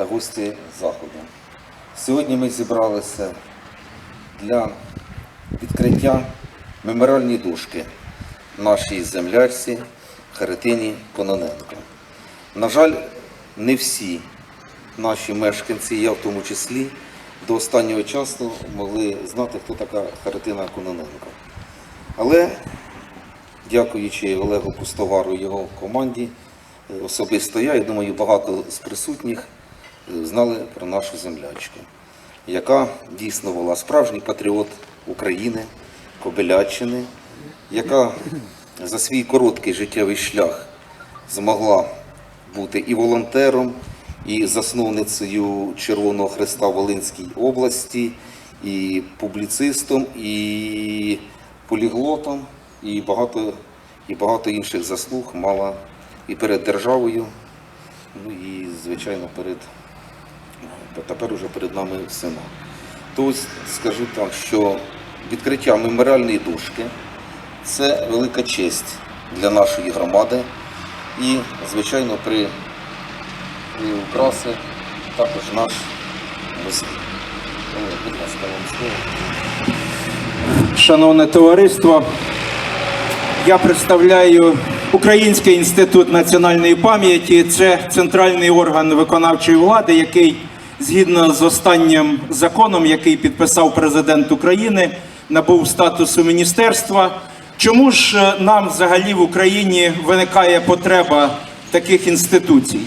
та гості заходу. Сьогодні ми зібралися для відкриття меморіальної дошки нашій землячці Харитині Кононенко. На жаль, не всі наші мешканці, я в тому числі, до останнього часу могли знати, хто така Харитина Кононенко. Але дякуючи Олегу Пустовару і його команді, е, особисто я, і думаю, багато з присутніх знали про нашу землячку, яка дійсно була справжній патріот України, Кобиляччини, яка за свій короткий життєвий шлях змогла бути і волонтером, і засновницею Червоного Христа в Волинській області, і публіцистом, і поліглотом, і багато, і багато інших заслуг мала і перед державою, ну і, звичайно, перед тепер уже перед нами всіма. Тобто скажу так, що відкриття меморіальної дошки це велика честь для нашої громади. І, звичайно, при, при також наш слово. Шановне товариство, я представляю Український інститут національної пам'яті. Це центральний орган виконавчої влади, який згідно з останнім законом, який підписав президент України, набув статусу міністерства. Чому ж е, нам взагалі в Україні виникає потреба таких інституцій?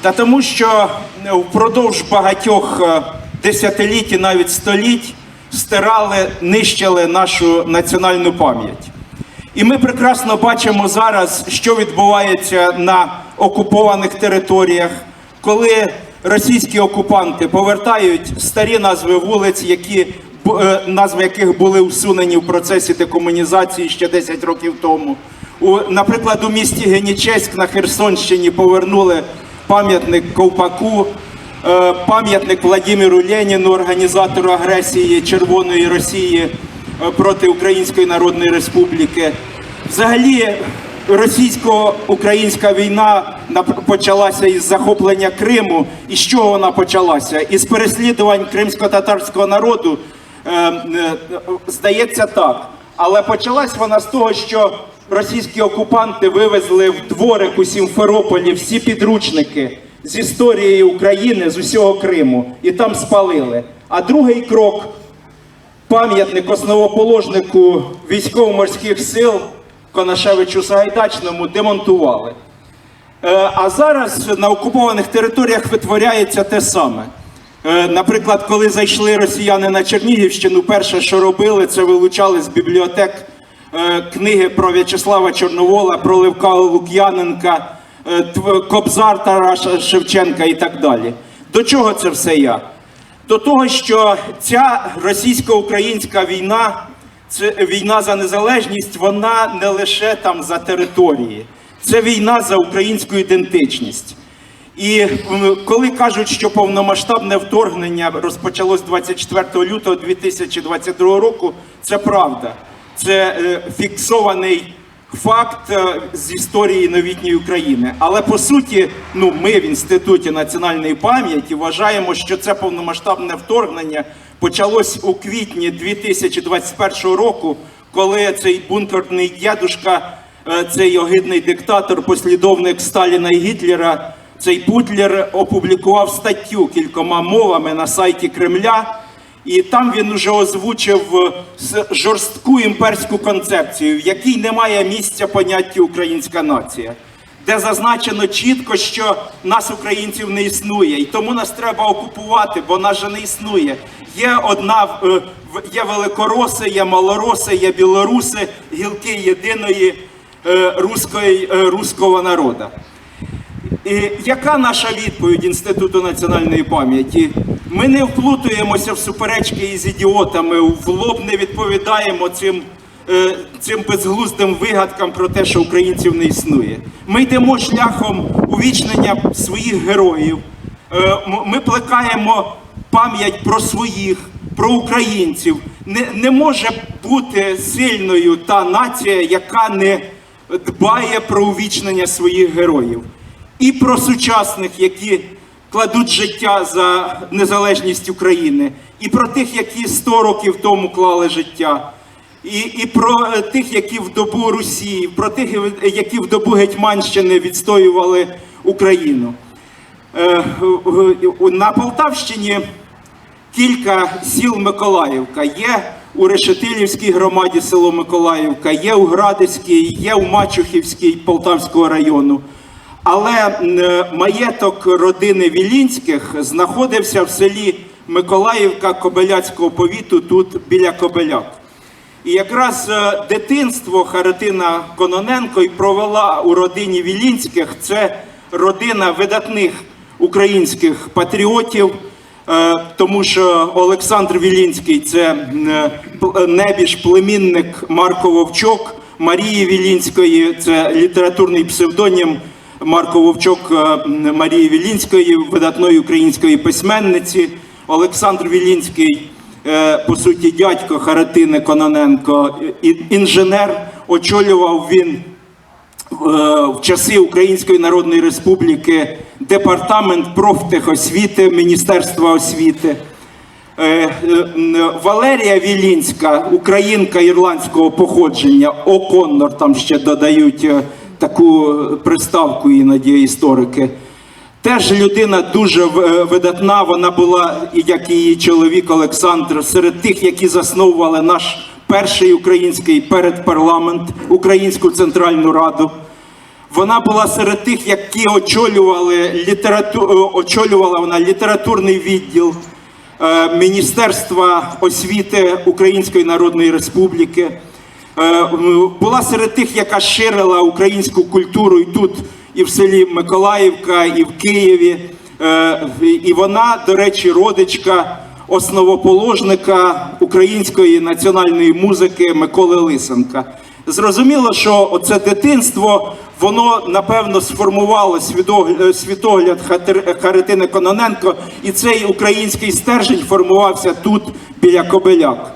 Та тому, що е, впродовж багатьох е, десятиліть і навіть століть стирали, нищили нашу національну пам'ять. І ми прекрасно бачимо зараз, що відбувається на окупованих територіях, коли російські окупанти повертають старі назви вулиць, які е, назви яких були усунені в процесі декомунізації ще 10 років тому. У, наприклад, у місті Генічеськ на Херсонщині повернули пам'ятник Ковпаку, е, пам'ятник Владимиру Леніну, організатору агресії Червоної Росії е, проти Української Народної Республіки. Взагалі, російсько-українська війна почалася із захоплення Криму. І з чого вона почалася? Із переслідувань кримсько-татарського народу. Е, е, Здається так. Але почалась вона з того, що російські окупанти вивезли в дворик у Сімферополі всі підручники з історії України з усього Криму і там спалили. А другий крок пам'ятник основоположнику військово-морських сил Конашевичу Сагайдачному демонтували. Е, А зараз на окупованих територіях витворяється те саме. Е, Наприклад, коли зайшли росіяни на Чернігівщину, перше, що робили, це вилучали з бібліотек е, книги про В'ячеслава Чорновола, про Левка Лук'яненка, Кобзар Тараса Шевченка і так далі. До чого це все я? До того, що ця російсько-українська війна, це війна за незалежність, вона не лише там за території, це війна за українську ідентичність. І коли кажуть, що повномасштабне вторгнення розпочалось 24 лютого 2022 року, це правда. Це е, фіксований факт е, з історії новітньої України. Але по суті, ну ми в інституті національної пам'яті вважаємо, що це повномасштабне вторгнення почалось у квітні 2021 року, коли цей бункерний дядушка, е, цей огидний диктатор, послідовник Сталіна і Гітлера, цей Путлер опублікував статтю кількома мовами на сайті Кремля. І там він уже озвучив е, жорстку імперську концепцію, в якій немає місця поняття українська нація, де зазначено чітко, що нас, українців, не існує, і тому нас треба окупувати, бо нас же не існує. Є одна е, є великороси, є малороси, є білоруси, гілки єдиної е, руської, е, руського народу. І яка наша відповідь Інституту національної пам'яті? Ми не вплутуємося в суперечки із ідіотами, в лоб не відповідаємо цим, е, цим безглуздим вигадкам про те, що українців не існує. Ми йдемо шляхом увічнення своїх героїв. Е, Ми плекаємо пам'ять про своїх, про українців. Не, не може бути сильною та нація, яка не дбає про увічнення своїх героїв і про сучасних, які кладуть життя за незалежність України, і про тих, які 100 років тому клали життя, і, і про е, тих, які в добу Русі, про тих, е, які в добу Гетьманщини відстоювали Україну. Е, На Полтавщині кілька сіл Миколаївка. Є у Решетилівській громаді село Миколаївка, є у Градиській, є у Мачухівській Полтавського району. Але маєток родини Вілінських знаходився в селі Миколаївка Кобиляцького повіту, тут біля Кобиляк. І якраз е, дитинство Харитина Кононенко і провела у родині Вілінських. Це родина видатних українських патріотів, е, тому що Олександр Вілінський це е, небіж племінник Марко Вовчок, Марії Вілінської, це літературний псевдонім Марко Вовчок Марії Вілінської, видатної української письменниці. Олександр Вілінський по суті, дядько Харатини Кононенко, інженер, очолював він е, в часи Української Народної Республіки департамент профтехосвіти Міністерства освіти. Е, е, Валерія Вілінська, українка ірландського походження, О'Коннор, там ще додають е, таку приставку іноді історики. Теж людина дуже е, видатна. Вона була, як і її чоловік Олександр, серед тих, які засновували наш перший український передпарламент, Українську Центральну Раду. Вона була серед тих, які очолювали літерату... е, очолювала вона літературний відділ е, Міністерства освіти Української Народної Республіки. Була серед тих, яка ширила українську культуру і тут, і в селі Миколаївка, і в Києві. Е, І вона, до речі, родичка основоположника української національної музики Миколи Лисенка. Зрозуміло, що оце дитинство, воно напевно сформувало е, світогляд Хатер- Харитини Кононенко, і цей український стержень формувався тут біля Кобиляк.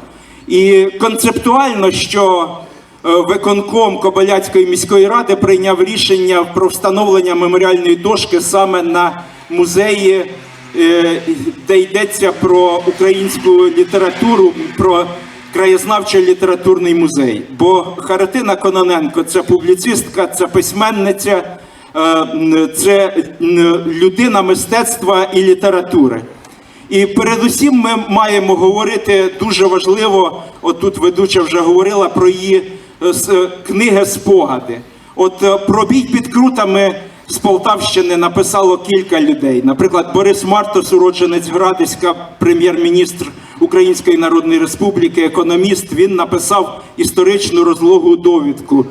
І концептуально, що е, виконком Кобиляцької міської ради прийняв рішення про встановлення меморіальної дошки саме на музеї, е, де йдеться про українську літературу, про краєзнавчо-літературний музей. Бо Харитина Кононенко це публіцистка, це письменниця, е, це людина мистецтва і літератури. І передусім ми маємо говорити дуже важливо. Отут ведуча вже говорила про її е, е, книги спогади. От е, про бій під крутами з Полтавщини написало кілька людей. Наприклад, Борис Мартос, уродженець Градиська, прем'єр-міністр Української Народної Республіки, економіст. Він написав історичну розлогу довідку,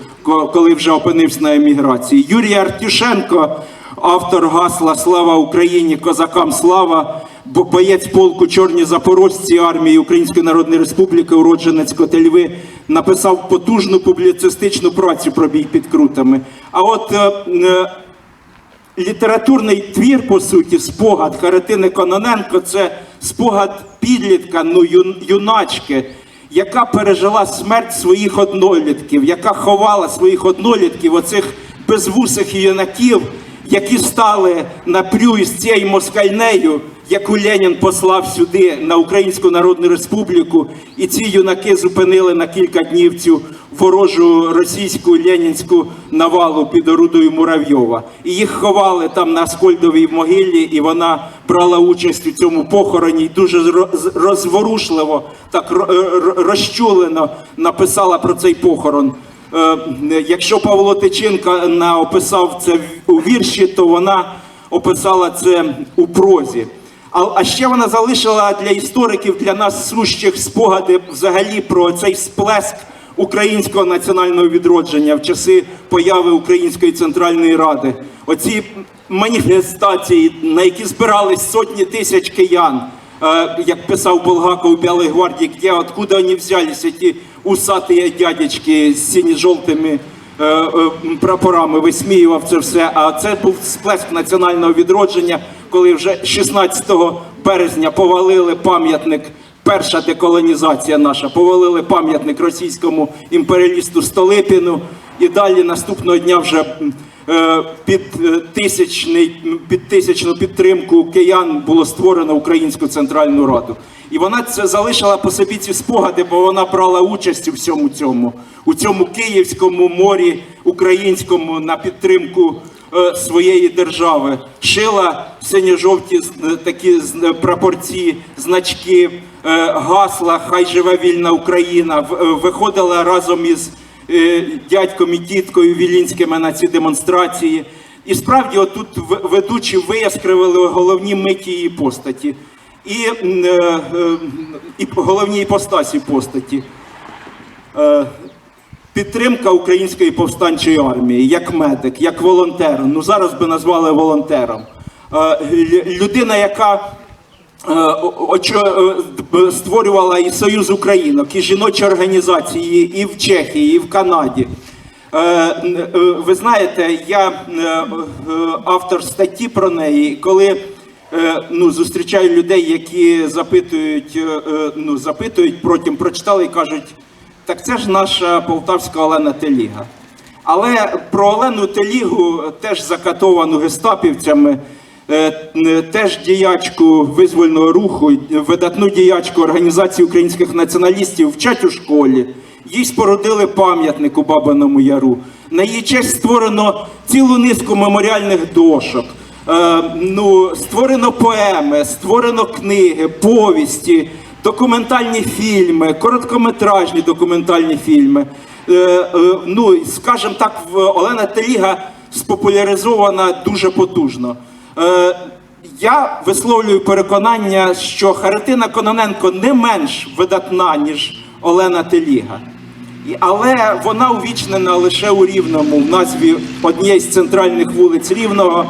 коли вже опинився на еміграції. Юрій Артюшенко, автор гасла Слава Україні, козакам слава, бо- боєць полку Чорні Запорожці армії Української Народної Республіки, уродженець Котельви, написав потужну публіцистичну працю про бій під крутами. А от е, е, літературний твір, по суті, спогад Харитини Кононенко це спогад підлітка, ну юначки, яка пережила смерть своїх однолітків, яка ховала своїх однолітків, оцих безвусих юнаків, які стали на прю з цією москальнею, яку Ленін послав сюди на Українську Народну Республіку, і ці юнаки зупинили на кілька днів цю ворожу російську ленінську навалу під орудою Муравйова. І їх ховали там на Аскольдовій могилі, і вона брала участь у цьому похороні. І дуже розворушливо, так ро- розчулено написала про цей похорон. Е, Якщо Павло Тиченко описав це у вірші, то вона описала це у прозі. А, ще вона залишила для істориків, для нас сущих спогади взагалі про цей сплеск українського національного відродження в часи появи Української Центральної Ради. Оці маніфестації, на які збирались сотні тисяч киян, Е, як писав Булгаков у Білій гвардії, где, откуда вони взялися, ті усаті дядечки з сині-жовтими е, е, прапорами, висміював це все. А це був сплеск національного відродження, коли вже 16 березня повалили пам'ятник. Перша деколонізація наша повалили пам'ятник російському імперіалісту Столипіну, і далі наступного дня вже е, під, е, тисячний, під тисячну підтримку киян було створено Українську Центральну Раду. І вона це залишила по собі ці спогади, бо вона брала участь у всьому цьому, у цьому київському морі українському на підтримку е, своєї держави. Шила синьо-жовті е, такі е, прапорці, значки, е, гасла Хай живе вільна Україна. Е, Виходила разом із е, дядьком і тіткою Вілінськими на ці демонстрації. І справді, отут ведучі вияскривили головні миті її постаті. І, е, е, і головні іпостасі постаті. Е, Підтримка української повстанчої армії як медик, як волонтер. Ну зараз би назвали волонтером. Е, Людина, яка е, е, створювала і Союз Українок, і жіночі організації і в Чехії, і в Канаді. Е, е, Ви знаєте, я е, е, автор статті про неї, коли е, ну, зустрічаю людей, які запитують, е, е, ну, запитують потім прочитали і кажуть, так це ж наша полтавська Олена Теліга. Але про Олену Телігу, теж закатовану гестапівцями, е, е, теж діячку визвольного руху, видатну діячку організації українських націоналістів вчать у школі. Їй спорудили пам'ятник у Бабиному Яру. На її честь створено цілу низку меморіальних дошок. Е, ну, створено поеми, створено книги, повісті, документальні фільми, короткометражні документальні фільми. Е, е, ну, скажімо так, Олена Теліга спопуляризована дуже потужно. Е, я висловлюю переконання, що Харитина Кононенко не менш видатна, ніж Олена Теліга. Але вона увічнена лише у Рівному, в назві однієї з центральних вулиць Рівного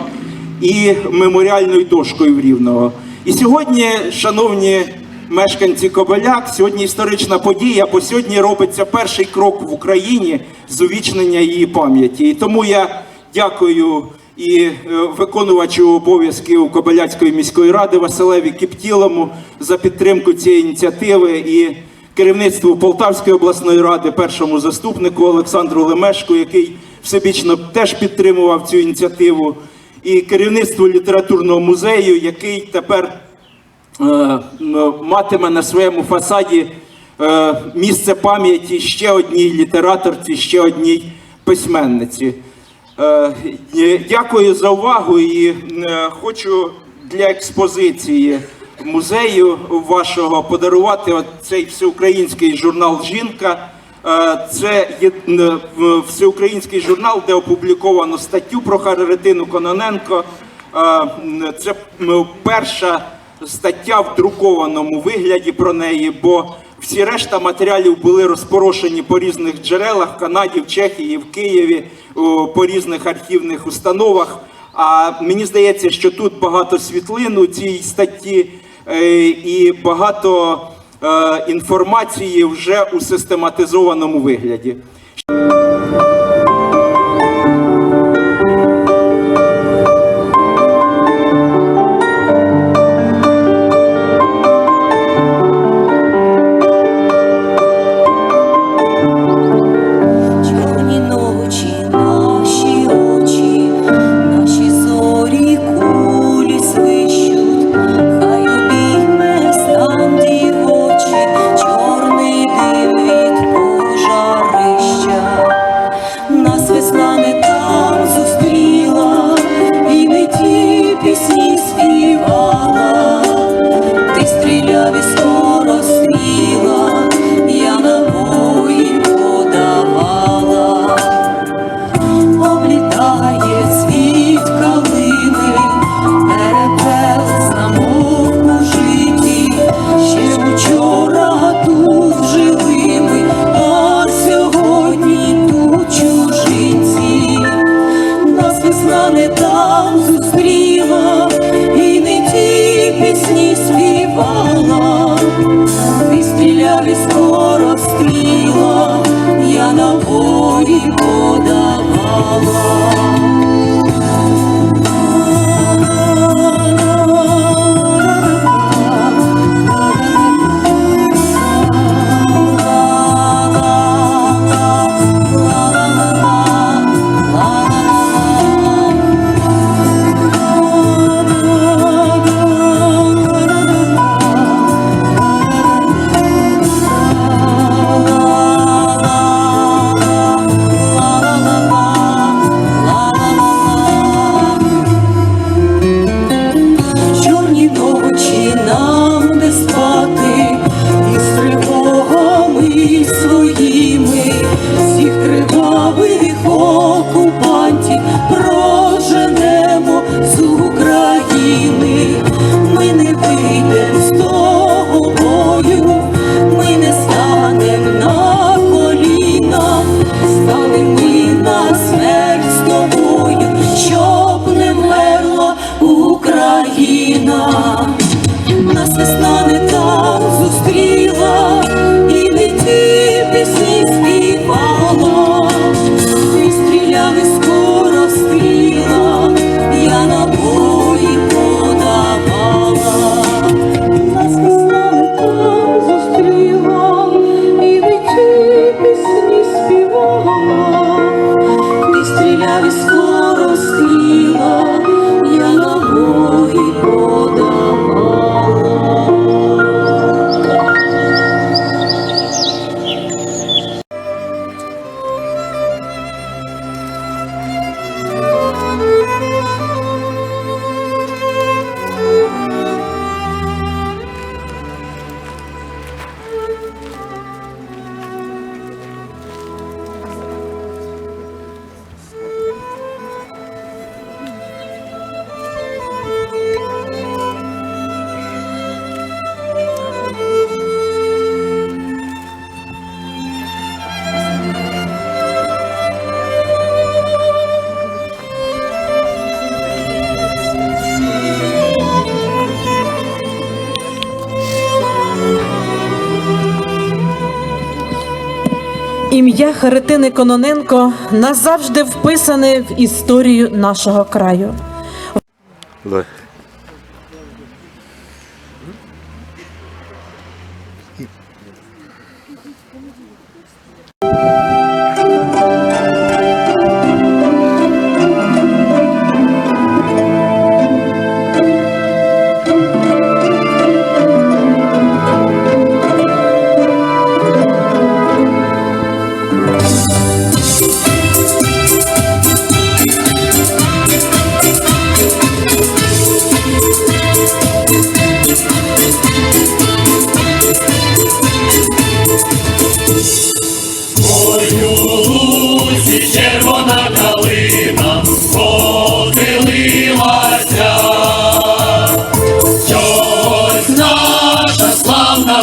і меморіальною дошкою в Рівного. І сьогодні, шановні мешканці Кобиляк, сьогодні історична подія, бо сьогодні робиться перший крок в Україні з увічнення її пам'яті. І тому я дякую і е, виконувачу обов'язків Кобиляцької міської ради Василеві Кіптілому за підтримку цієї ініціативи і керівництву Полтавської обласної ради, першому заступнику Олександру Лемешку, який всебічно теж підтримував цю ініціативу, і керівництву літературного музею, який тепер е, матиме на своєму фасаді е, місце пам'яті ще одній літераторці, ще одній письменниці. Е, е, Дякую за увагу і е, хочу для експозиції музею вашого подарувати цей всеукраїнський журнал Жінка. Це є всеукраїнський журнал, де опубліковано статтю про Харитину Кононенко. Це перша стаття в друкованому вигляді про неї, бо всі решта матеріалів були розпорошені по різних джерелах в Канаді, в Чехії, в Києві, по різних архівних установах. А мені здається, що тут багато світлин у цій статті е, і багато е, інформації вже у систематизованому вигляді. Харитини Кононенко назавжди вписане в історію нашого краю.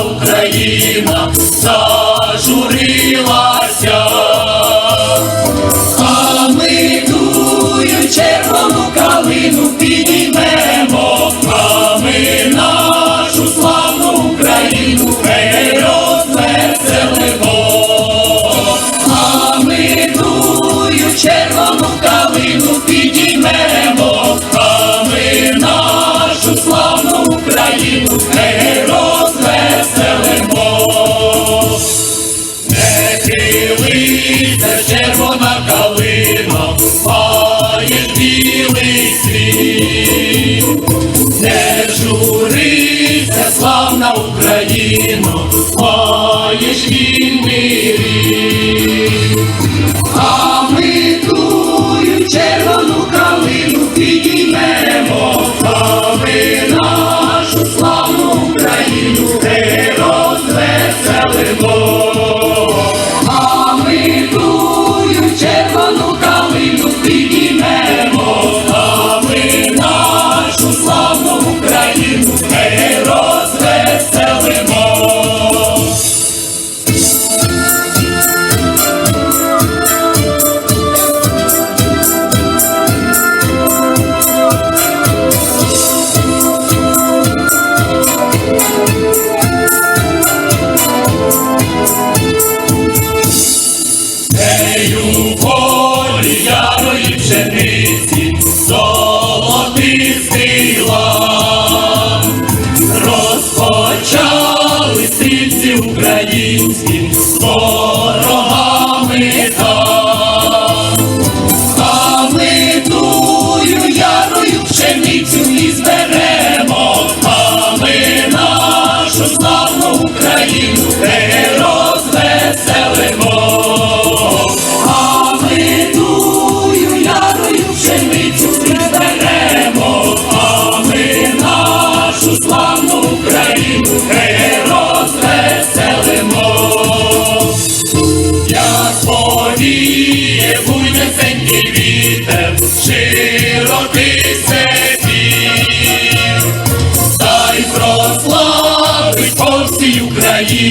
Україна зажури.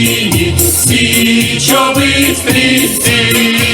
Україні, свічовий стрільці.